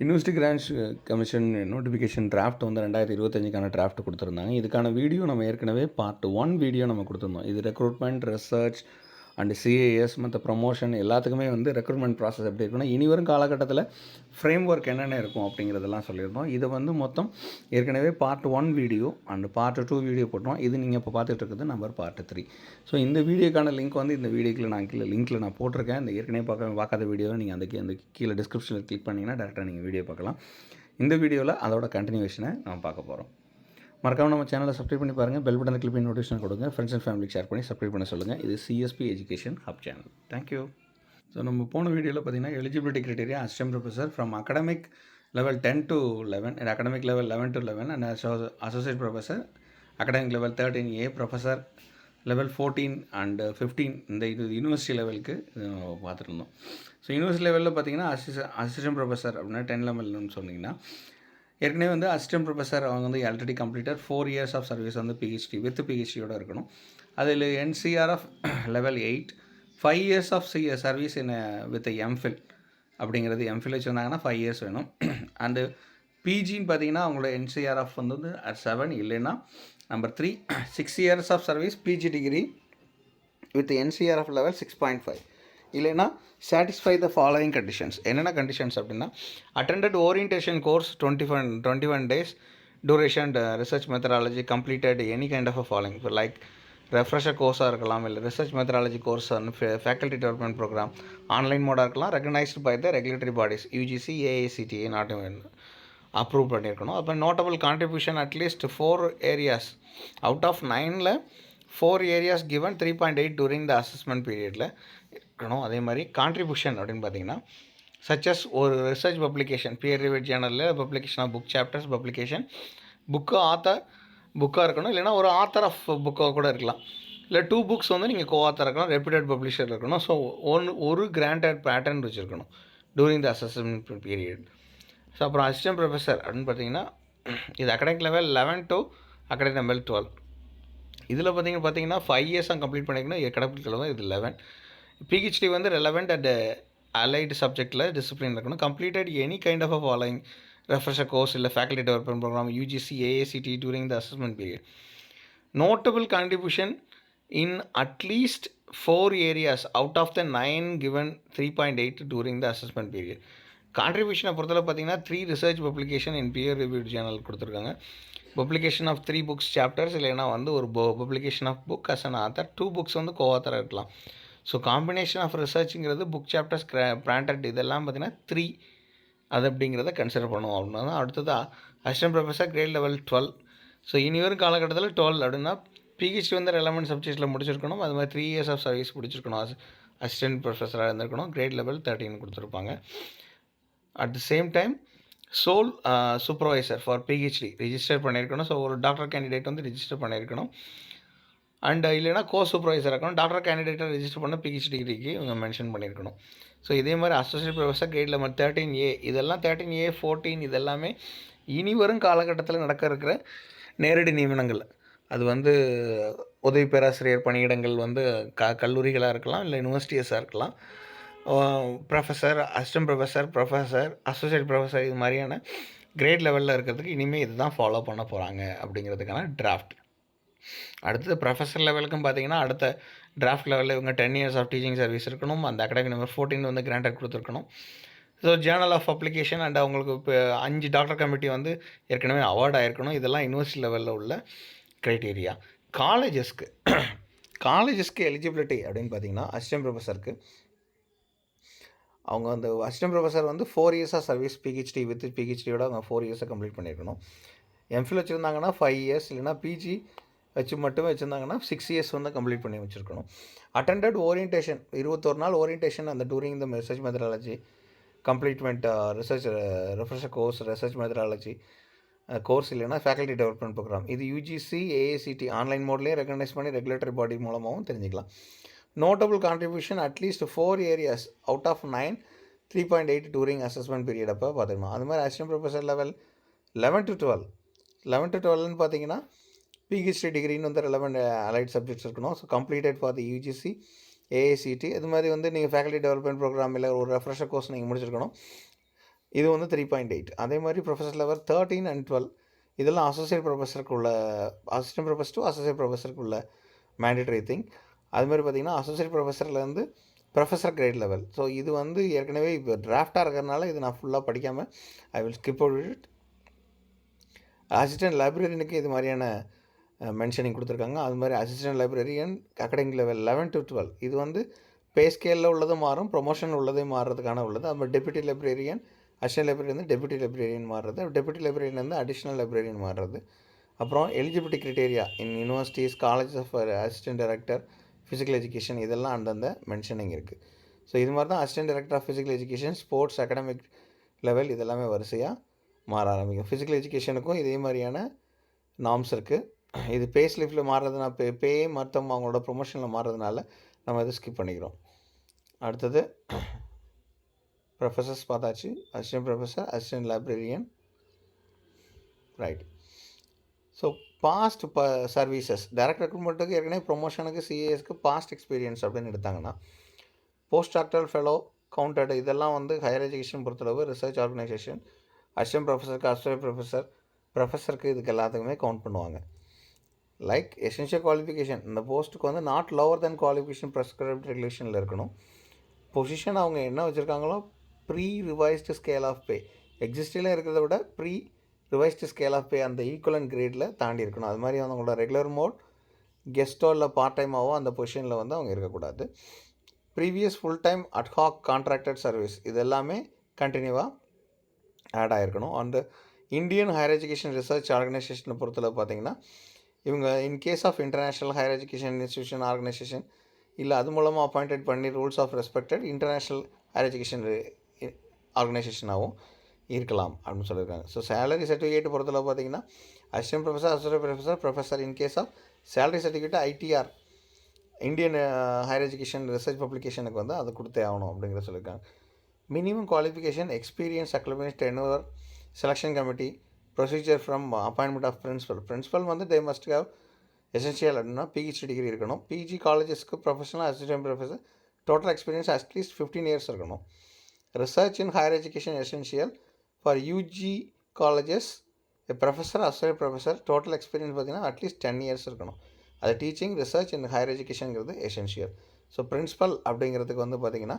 University grants commission notification draft வந்து ரெண்டாயிரத்தி இருபத்தஞ்சுக்கான draft கொடுத்துருந்தாங்க. இதுக்கான வீடியோ நம்ம ஏற்கனவே பார்ட் ஒன் வீடியோ நம்ம கொடுத்துருந்தோம். இது ரெக்ரூட்மெண்ட் ரிசர்ச் அண்டு சிஏஎஸ் மற்ற ப்ரொமோஷன் எல்லாத்துக்குமே வந்து ரெக்ரூட்மெண்ட் ப்ராசஸ் எப்படி இருக்குன்னா இனி வரும் காலகட்டத்தில் ஃப்ரேம் ஒர்க் என்னென்ன இருக்கும் அப்படிங்கிறதெல்லாம் சொல்லியிருந்தோம். இது வந்து மொத்தம் ஏற்கனவே part one video and part two video போட்டோம். இது நீங்கள் இப்போ பார்த்துட்டு இருக்குது நம்பர் பார்ட் த்ரீ ஸோ இந்த வீடியோக்கான லிங்க் வந்து இந்த வீடியோக்கில் நான் கீழே லிங்க்கில் நான் போட்டிருக்கேன். இந்த ஏற்கனவே பார்க்க பார்க்காத வீடியோவை நீங்கள் அந்த அந்த கீழே டிஸ்கிரிப்ஷனில் கிளிக் பண்ணிங்கன்னா டேரெக்டாக நீங்கள் வீடியோ பார்க்கலாம். இந்த வீடியோவில் அதோட கண்டினியூவேஷனை நம்ம பார்க்க போகிறோம் மறக்காமல் நம்ம சேனலை சப்ஸ்கிரைப் பண்ணி பாருங்கள் பெல் பட்டனை கிளிக் பண்ணி நோட்டிஃபிகேஷன் கொடுங்க. ஃப்ரெண்ட்ஸ் அண்ட் ஃபேமிலி ஷேர் பண்ணி சப்ஸ்கிரைப் பண்ண சொல்லுங்கள் இது CSB education hub channel thank you so நம்ம போன வீடியோவில் பார்த்தீங்கன்னா eligibility criteria assistant professor from academic level ten to eleven and academic level eleven to eleven and associate professor academic level thirteen A professor level fourteen and fifteen இந்த இது university லெவலுக்கு பார்த்துருந்தோம் பார்த்துட்டு இருந்தோம். ஸோ யூனிவர்சிட்டி லெவலில் பார்த்தீங்கன்னா assist assistant professor அப்படின்னா ten லெவல்னு சொன்னீங்கன்னா ஏற்கனவே வந்து அசிஸ்டன்ட் ப்ரொஃபஸர் அவங்க வந்து already completed four years of service வந்து பிஹெச்டி வித் பிஹெச்டியோடு இருக்கணும். அதில் NCR of level eight five years of C service in with MPhil அப்படிங்கிறது எம்ஃபில் வச்சுருந்தாங்கன்னா ஃபைவ் இயர்ஸ் வேணும். அண்டு பிஜின்னு பார்த்தீங்கன்னா அவங்களோட என்சிஆர் ஆஃப் வந்து வந்து செவன் இல்லைன்னா number three six years of service PG degree with NCRF level six point five இல்லைன்னா satisfy the following conditions என்னென்ன கண்டிஷன்ஸ் அப்படின்னா attended orientation course twenty one twenty one days duration research methodology completed any kind of a following இப்போ like refresher கோர்ஸாக இருக்கலாம் இல்லை research methodology course faculty development program online மோடாக இருக்கலாம் recognised by the regulatory bodies UGC AICTE not approve பண்ணியிருக்கணும். அப்போ notable contribution at least four areas out of நைனில் four areas given three point eight during the assessment பீரியடில் இருக்கணும். அதே மாதிரி contribution அப்படின்னு பார்த்தீங்கன்னா சச்சஸ் ஒரு research publication peer reviewed ஜேர்னலில் publication of book chapters publication book author புக்காக இருக்கணும். இல்லைனா ஒரு ஆத்தர் ஆஃப் புக்காக கூட இருக்கலாம். இல்லை டூ புக்ஸ் வந்து நீங்கள் கோ ஆத்தர் இருக்கலாம் ரெப்யூட்டட் பப்ளிஷர் இருக்கணும். ஸோ ஒன் ஒரு கிராண்டட் பேட்டர்ன் வச்சுருக்கணும் during the assessment period so அப்புறம் அசிஸ்டன்ட் ப்ரொஃபஸர் அப்படின்னு பார்த்தீங்கன்னா இது academic level eleven to academic level twelve இதில் பார்த்தீங்கன்னா பார்த்தீங்கன்னா ஃபைவ் இயர்ஸாக கம்ப்ளீட் பண்ணிக்கணும். அகடமிக் லெவல் இது லெவன் பிஹெச்டி வந்து ரெலவெண்ட் அட் அலைடு சப்ஜெக்டில் டிசிப்ளின் இருக்கணும். Completed any kind of a following refresher course இல்லை faculty development program UGC AICTE during the assessment period notable contribution in at least four areas out of the nine given three point eight during the assessment period கான்ட்ரிபியூஷனை பொறுத்தவரை பார்த்தீங்கன்னா three research publication in peer review journal கொடுத்துருக்காங்க. Publication of three books chapters இல்லைன்னா வந்து ஒரு publication of book as an author two books வந்து co ஆத்தராக இருக்கலாம். So combination of ரிசர்ச்சுங்கிறது புக் சாப்டர்ஸ் பிராண்டட் இதெல்லாம் பார்த்தீங்கன்னா த்ரீ அது அப்படிங்கிறத கன்சிடர் பண்ணுவோம் அப்படின்னா தான் அடுத்ததாக assistant professor grade level twelve so இனி வரும் காலகட்டத்தில் டுவெல் அப்படின்னா பிஹெச்டி வந்து ரெலவெண்ட் சப்ஜெக்ட்ஸில் முடிச்சிருக்கணும். அது மாதிரி த்ரீ இயர்ஸ் ஆஃப் சர்வீஸ் முடிச்சிருக்கணும். அசிஸ்டன்ட் ப்ரொஃபஸராக இருந்திருக்கணும். கிரேட் லெவல் தேர்ட்டின் கொடுத்துருப்பாங்க. At the same time sole supervisor for PhD register பண்ணியிருக்கணும். ஸோ ஒரு டாக்டர் கேண்டிடேட் வந்து ரிஜிஸ்டர் பண்ணியிருக்கணும். அண்ட் இல்லைனா கோ சூப்பர்வைசர் இருக்கணும் டாக்டர் கேண்டிடேட்டை ரிஜிஸ்டர் பண்ண பிஹெச்டி டிகிரிக்கு இவங்க மென்ஷன் பண்ணியிருக்கணும். ஸோ இதே மாதிரி associate professor grade level thirteen A இதெல்லாம் தேர்ட்டின் ஏ ஃபோர்டீன் இதெல்லாமே இனி வரும் காலகட்டத்தில் நடக்க இருக்கிற நேரடி நியமனங்கள். அது வந்து உதவி பேராசிரியர் பணியிடங்கள் வந்து க கல்லூரிகளாக இருக்கலாம் இல்லை யூனிவர்சிட்டிஸாக இருக்கலாம். Professor assistant professor professor associate professor இது மாதிரியான கிரேட் லெவலில் இருக்கிறதுக்கு இனிமேல் இதுதான் ஃபாலோ பண்ண போகிறாங்க அப்படிங்கிறதுக்கான டிராஃப்ட் அடுத்தது ப்ரொஃபஸர் லெவலுக்கும் பார்த்தீங்கன்னா அடுத்த டிராஃப்ட் லெவலில் இவங்க ten years of teaching service இருக்கணும். அந்த அகாடமிக் நம்பர் ஃபோர்டீன் வந்து கிராண்டட் கொடுத்துருக்கணும். So journal of application and அவங்களுக்கு இப்போ அஞ்சு டாக்டர் கமிட்டி வந்து ஏற்கனவே அவார்ட் ஆகிருக்கணும் இதெல்லாம் யூனிவர்சிட்டி லெவலில் உள்ள க்ரைட்டீரியா காலேஜஸ்க்கு காலேஜஸ்க்கு எலிஜிபிலிட்டி அப்படின்னு பார்த்தீங்கன்னா அசிஸ்டன்ட் ப்ரொஃபஸருக்கு அவங்க அந்த அசிஸ்டன்ட் ப்ரொஃபஸர் வந்து ஃபோர் இயர்ஸாக சர்வீஸ் பிஹெச்டி வித் பிஹெச்டியோட அவங்க ஃபோர் இயர்ஸை கம்ப்ளீட் பண்ணியிருக்கணும். எம்ஃபில் வச்சுருந்தாங்கன்னா ஃபைவ் இயர்ஸ் இல்லைனா பிஜி வச்சு மட்டுமே வச்சுருந்தாங்கன்னா சிக்ஸ் இயர்ஸ் வந்து கம்ப்ளீட் பண்ணி வச்சுருக்கணும். அட்டண்டட் ஓரியன்டேஷன் இருபத்தொரு நாள் ஓரியன்டேஷன் அந்த during the research methodology complement research refresher course research methodology course இல்லைனா ஃபேக்கல்ட்டி டெவலப்மெண்ட் ப்ரோக்ராம் இது யூஜிசி ஏஏசிடி ஆன்லைன் மோட்லேயே ரெகனைஸ் பண்ணி ரெகுலேட்டரி பாடி மூலமாகவும் தெரிஞ்சுக்கலாம். Notable contribution at least four areas out of nine three point eight during assessment period அப்போ பார்த்துக்கணும் அது மாதிரி assistant professor level eleven to twelve eleven to டுவெல்னு பார்த்தீங்கன்னா பிஹெச்டி டிகிரின்னு வந்து ரெலவெண்ட் அலைட் சப்ஜெக்ட்ஸ் இருக்கணும். So completed for the UGC AACT இது மாதிரி வந்து நீங்கள் ஃபேக்கல்டி டெவலப்மெண்ட் ப்ரோக்ராம் இல்லை ஒரு ரெஃப்ரெஷர் கோர்ஸ் நீங்கள் முடிச்சிருக்கணும். இது வந்து த்ரீ பாயிண்ட் எயிட் அதே மாதிரி professor level thirteen and twelve இதெல்லாம் அசோசியேட் ப்ரொஃபஸருக்கு உள்ள அசிஸ்டன்ட் ப்ரொஃபஸர் டு அசோசியேட் ப்ரொஃபஸருக்கு உள்ள மேண்டேட்டரி திங் அது மாதிரி பார்த்தீங்கன்னா அசோசியேட் ப்ரொஃபஸர்லேருந்து ப்ரொஃபஸர் கிரேட் லெவல் ஸோ இது வந்து ஏற்கனவே இப்போ டிராஃப்டாக இருக்கிறதுனால இது நான் ஃபுல்லாக படிக்காமல் I will skip it assistant லைப்ரரியனுக்கு இது மாதிரியான மென்ஷனிங் கொடுத்துருக்காங்க. அது மாதிரி assistant librarian academic level eleven to twelve இது வந்து பே ஸ்கேலில் உள்ளதும் மாறும் ப்ரொமோஷன் உள்ளதே மாறுறதுக்கான உள்ளது. அது மாதிரி டெப்யூட்டி லைப்ரரியன் அசிஸ்டன்ட் லைப்ரரியன் வந்து டெப்யூட்டி லைப்ரரியன் மாறுறது. டெப்யூட்டி லைப்ரரியன் வந்து அடிஷ்னல் லைப்ரரியன் மாறுறது. அப்புறம் eligibility criteria in universities college of assistant director physical education இதெல்லாம் அந்தந்த மென்ஷனிங் இருக்குது ஸோ இது மாதிரி தான் assistant director of physical education sports academic level இதெல்லாமே வரிசையாக மாற ஆரம்பிக்கும். ஃபிசிக்கல் எஜுகேஷனுக்கும் இதே மாதிரியான நாம்ஸ் இருக்குது இது பே ஸ்லிப்பில் மாறுறதுனா பே பே மற்றவங்க அவங்களோட ப்ரொமோஷனில் மாறுறதுனால நம்ம இதை ஸ்கிப் பண்ணிக்கிறோம். அடுத்தது ப்ரொஃபஸர்ஸ் பார்த்தாச்சு. Assistant professor assistant librarian right so past ப சர்வீசஸ் டேரக்ட் ரெக்ரூட்மெண்ட்டுக்கு ஏற்கனவே ப்ரொமோஷனுக்கு சிஏஎஸ்க்கு பாஸ்ட் எக்ஸ்பீரியன்ஸ் அப்படின்னு எடுத்தாங்கன்னா போஸ்ட் டாக்டர் ஃபெலோ கவுண்டட் இதெல்லாம் வந்து ஹையர் எஜுகேஷன் பொறுத்தளவு ரிசர்ச் ஆர்கனைசேஷன் அசிஸ்டன்ட் ப்ரொஃபஸருக்கு அசிஸ்டன்ட் ப்ரொஃபஸர் ப்ரொஃபஸருக்கு இதுக்கு எல்லாத்துக்குமே கவுண்ட் பண்ணுவாங்க. லைக் எசென்ஷியல் குவாலிஃபிகேஷன் இந்த போஸ்ட்டுக்கு வந்து not lower than qualification prescribed ரெகுலேஷனில் இருக்கணும். பொசிஷன் அவங்க என்ன வச்சுருக்காங்களோ pre revised scale of pay எக்ஸிஸ்டில் இருக்கிறத விட pre revised scale of pay அந்த ஈக்குவலன் கிரேடில் தாண்டி இருக்கணும். அது மாதிரி அவங்களோட ரெகுலர் மோட் கெஸ்ட்டோ இல்லை பார்ட் டைமாவோ அந்த பொசிஷனில் வந்து அவங்க இருக்கக்கூடாது. Previous full time ad hoc contracted service இது எல்லாமே கண்டினியூவாக add ஆகிருக்கணும் and Indian higher education research ஆர்கனைசேஷனை பொறுத்தளவு பார்த்தீங்கன்னா இவங்க in case of international higher education institution organisation இல்லை அது மூலமாக அப்பாயிண்டட் பண்ணி rules of respected international higher education ஆர்கனைசேஷனாகவும் இருக்கலாம் அப்படின்னு சொல்லியிருக்காங்க. ஸோ சேலரி சர்டிஃபிகேட் பொறுத்தளவு பார்த்தீங்கன்னா assistant professor assistant professor professor in case of salary certificate ITR Indian higher education research பப்ளிகேஷனுக்கு வந்து அது கொடுத்தே ஆகணும் அப்படிங்கிற சொல்லியிருக்காங்க. Minimum qualification experience acclimate tenure selection committee procedure from appointment of principal principal வந்து they must have essential அப்படின்னா PhD degree இருக்கணும். PG காலேஜஸ்க்கு professional assistant professor total experience at least fifteen years இருக்கணும். Research in higher education essential for UG colleges professor associate professor total experience பார்த்தீங்கன்னா at least ten years இருக்கணும். அது teaching research and higher எஜுகேஷனுங்கிறது essential so principal அப்படிங்கிறதுக்கு வந்து பார்த்திங்கன்னா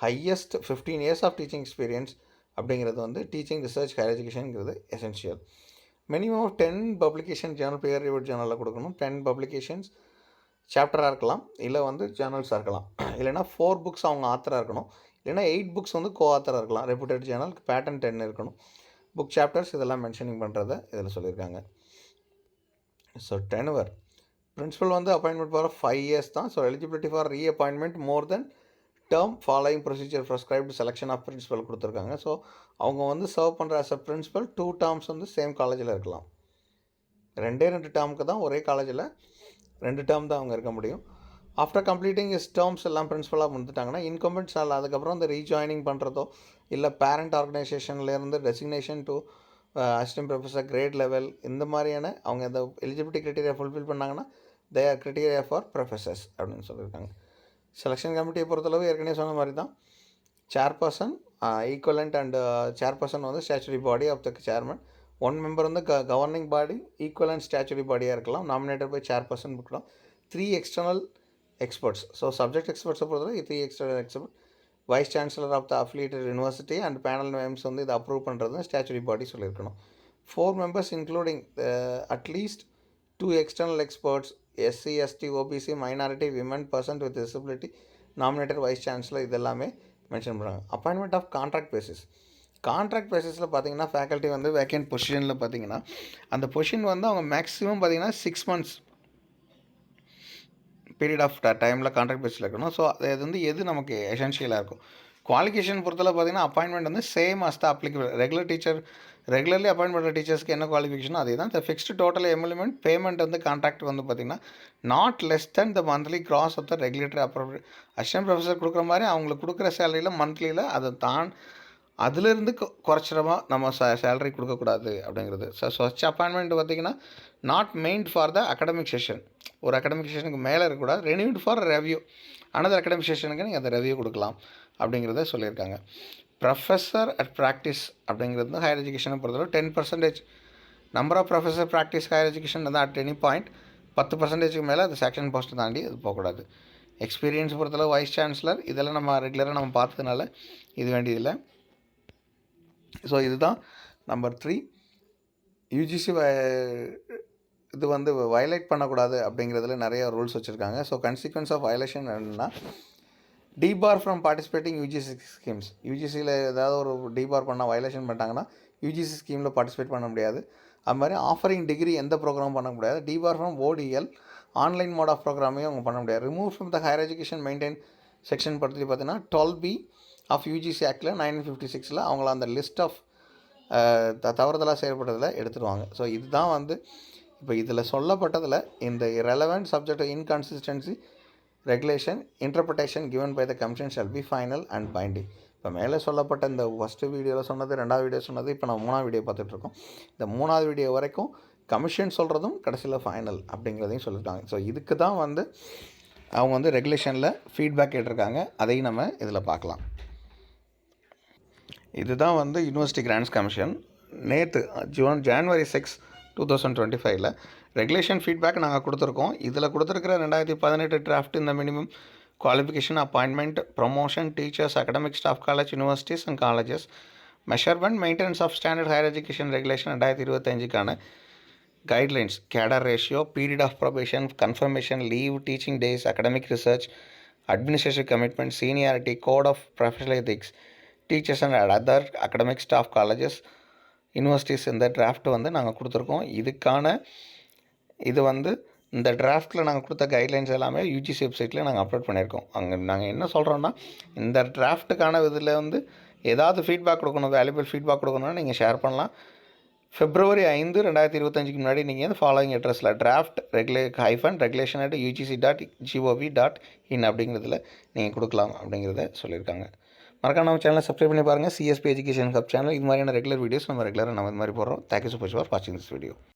highest fifteen years of teaching experience அப்படிங்கிறது வந்து teaching research higher எஜுகேஷனுங்கிறது essential minimum of ten publication journal peer reviewed ஜேர்னலில் கொடுக்கணும். டென் பப்ளிகேஷன்ஸ் சாப்டராக இருக்கலாம். இல்லை வந்து ஜேர்னல்ஸாக இருக்கலாம். இல்லைனா ஃபோர் புக்ஸ் அவங்க ஆத்தராக இருக்கணும். இல்லைனா எயிட் புக்ஸ் வந்து கோ ஆத்தராக இருக்கலாம். ரெப்யூட்டட் சேனல் பேட்டன் டென் இருக்கணும். புக் சாப்டர்ஸ் இதெல்லாம் மென்ஷனிங் பண்ணுறத இதில் சொல்லியிருக்காங்க. ஸோ டென்வர் பிரின்சிபல் வந்து அப்பாயின்மெண்ட் ஃபார் ஃபைவ் இயர்ஸ் தான். So eligibility for re appointment more than term following procedure prescribed selection of principal கொடுத்துருக்காங்க. ஸோ அவங்க வந்து சர்வ் பண்ணுற as a principal two terms வந்து சேம் காலேஜில் இருக்கலாம். ரெண்டே ரெண்டு டேர்முக்கு தான் ஒரே காலேஜில் ரெண்டு டேர்ம் தான் அவங்க இருக்க முடியும். ஆஃப்டர் கம்ப்ளீட்டிங் இஸ் டேர்ம்ஸ் எல்லாம் பிரின்சிபலாக வந்துட்டாங்கன்னா இன்கம்பன்ஸ் ஆல் அதுக்கப்புறம் இந்த ரீஜாயினிங் பண்ணுறதோ இல்லை parent ஆர்கனைசேஷன்லேருந்து designation to assistant professor grade level இந்த மாதிரியான அவங்க இந்த எலிஜிபிலிட்டி க்ரைட்டீரியா ஃபுல்ஃபில் பண்ணாங்கன்னா they are criteria for professors அப்படின்னு சொல்லியிருக்காங்க. செலெக்ஷன் கமிட்டியை பொறுத்தளவு ஏற்கனவே சொன்ன மாதிரி தான். சேர்பர்சன் ஈக்குவலண்ட் அண்ட் சேர்பர்சன் வந்து statutory body of the chairman one member வந்து க கவர்னிங் பாடி ஈக்குவலண்ட் ஸ்டாச்சுரி பாடியாக இருக்கலாம். நாமினேட்டட் பை சேர்பர்சன் இருக்கலாம் three external experts so subject எக்ஸ்பர்ட்ஸை பொறுத்தவரை three external expert vice chancellor of the affiliated university and panel names வந்து இதை approve பண்ணுறது statutory body சொல்லியிருக்கணும். Four members including at least two external experts SC ST OBC minority women persons with disability nominated vice chancellor இதெல்லாமே mention பண்ணுறாங்க appointment of contract basis contract பேசிஸில் பார்த்தீங்கன்னா faculty வந்து vacant பொசிஷனில் பார்த்தீங்கன்னா அந்த பொசிஷன் வந்து அவங்க மேக்ஸிமம் பார்த்தீங்கன்னா சிக்ஸ் மந்த்ஸ் பீரியட் ஆஃப் டைமில் கான்ட்ராக்ட் பேஸில் இருக்கணும். ஸோ அது வந்து எது நமக்கு எசென்ஷியலாக இருக்கும்? குவாலிஃபிகேஷன் பொறுத்தல பார்த்தீங்கன்னா அப்பாயின்மெண்ட் வந்து same as the applicable regular teacher regularly appoint பண்ணுற டீச்சர்ஸ்க்கு என்ன குவாலிஃபிகேஷனோ அதே தான் இந்த ஃபிக்ஸ்டு டோட்டல் எம்எல்மெண்ட் பேமெண்ட் வந்து கான்ட்ராக்ட் வந்து பார்த்திங்கன்னா not less than the monthly gross of the regulatory appropriate assistant professor கொடுக்குற மாதிரி அவங்களுக்கு கொடுக்குற சேலரியில் மந்த்லியில் அதை தான் அதுலேருந்து குறைச்சிடமா நம்ம சே சேலரி கொடுக்கக்கூடாது அப்படிங்கிறது. ஸோ ஸ்வச் அப்பாயின்மெண்ட் பார்த்திங்கன்னா not meant for the academic session ஒரு அகடமிக் செஷனுக்கு மேலே இருக்கக்கூடாது. Renewed for review another academic செஷனுக்கு நீங்கள் அந்த ரெவ்யூ கொடுக்கலாம் அப்படிங்கிறத சொல்லியிருக்காங்க. ப்ரொஃபஸர் அட் ப்ராக்டிஸ் அப்படிங்கிறது வந்து ஹையர் எஜுகேஷனை பொறுத்தளவு ten percentage number of professor practice higher education தான் அட் எனி பாயிண்ட் பத்து பர்சன்டேஜுக்கு மேலே அது செக்ஷன் போஸ்ட் தாண்டி அது போகக்கூடாது. எக்ஸ்பீரியன்ஸ் பொறுத்தளவு வைஸ் சான்சலர் இதெல்லாம் நம்ம ரெகுலராக நம்ம பார்த்ததுனால இது வேண்டியதில்லை. ஸோ இதுதான் நம்பர் த்ரீ யூஜிசி இது வந்து வயலேட் பண்ணக்கூடாது அப்படிங்கிறதுல நிறைய ரூல்ஸ் வச்சுருக்காங்க. ஸோ கன்சிக்வன்ஸ் ஆஃப் வயலேஷன் என்னென்னா debar from participating UGC schemes யூஜிசியில் ஏதாவது ஒரு டிபார் பண்ணால் வயலேஷன் பண்ணிட்டாங்கன்னா யூஜிசி ஸ்கீமில் பார்ட்டிசிபேட் பண்ண முடியாது. அது மாதிரி ஆஃபரிங் டிகிரி எந்த ப்ரோக்ராம் பண்ண முடியாது. Debar from ODL online mode of ப்ரோக்ராமையும் அவங்க பண்ண முடியாது. Remove from the higher education maintain section பற்றி பார்த்தீங்கன்னா டுவெல் பி ஆஃப் யூஜிசி ஆக்டில் நைன்டீன் ஃபிஃப்டி சிக்ஸில் அவங்கள அந்த லிஸ்ட் ஆஃப் த தவறுதலாக செயல்பட்டதில் எடுத்துருவாங்க ஸோ இதுதான் வந்து இப்போ இதில் சொல்லப்பட்டதில் இந்த relevant subject inconsistency regulation interpretation given by the commission shall be final and binding இப்போ மேலே சொல்லப்பட்ட இந்த ஃபஸ்ட்டு வீடியோவில் சொன்னது ரெண்டாவது வீடியோ சொன்னது இப்போ நம்ம மூணாவது வீடியோ பார்த்துட்ருக்கோம் இந்த மூணாவது வீடியோ வரைக்கும் கமிஷன் சொல்கிறதும் கடைசியில் ஃபைனல் அப்படிங்கிறதையும் சொல்லியிருக்காங்க. ஸோ இதுக்கு தான் வந்து அவங்க வந்து ரெகுலேஷனில் ஃபீட்பேக் கேட்டிருக்காங்க. அதையும் நம்ம இதில் பார்க்கலாம். இதுதான் வந்து யூனிவர்சிட்டி கிராண்ட்ஸ் கமிஷன் நேற்று June January six two thousand twenty ஃபைவ்ல ரெகுலேஷன் ஃபீட்பேக் நாங்கள் கொடுத்துருக்கோம். இதில் கொடுத்துருக்கிற ரெண்டாயிரத்தி பதினெட்டு டிராஃப்ட் இந்த minimum qualification appointment promotion teachers academic staff college universities and colleges measurement maintenance of standard higher education regulation ரெண்டாயிரத்தி இருபத்தஞ்சுக்கான guidelines cadre ratio period of probation confirmation leave teaching days academic research administrative commitment seniority code of professional ethics teachers and other academic staff colleges universities இந்த draft வந்து நாங்கள் கொடுத்துருக்கோம். இதுக்கான இது வந்து இந்த டிராஃப்ட்டில் நாங்கள் கொடுத்த கைட்லைன்ஸ் எல்லாமே யூஜிசி வெப்சைட்டில் நாங்கள் அப்லோட் பண்ணியிருக்கோம். அங்கே நாங்கள் என்ன சொல்கிறோன்னா இந்த டிராஃப்ட்டுக்கான இதில் வந்து ஏதாவது ஃபீட்பேக் கொடுக்கணும் வேல்யூபிள் ஃபீட்பேக் கொடுக்கணும்னா நீங்கள் ஷேர் பண்ணலாம். ஃபிப்ரவரி ஐந்து ரெண்டாயிரத்தி இருபத்தஞ்சுக்கு முன்னாடி நீங்கள் வந்து ஃபாலோயிங் அட்ரஸில் draft ரெகுலே hyphen regulation at UGC dot G O V dot in அப்படிங்கிறதுல நீங்கள் கொடுக்கலாம் அப்படிங்கிறத சொல்லியிருக்காங்க. மறக்காம நம்ம சேனலை சப்ஸ்கிரைப் பண்ணி பாருங்கள் சிஎஸ்பி எஜுகேஷன் சப் சேனல் இது மாதிரியான ரெகுலர் வீடியோஸ் நம்ம ரெகுலராக நம்ம இது மாதிரி போடுறோம். Thank you so much for வாட்சிங் திஸ் வீடியோ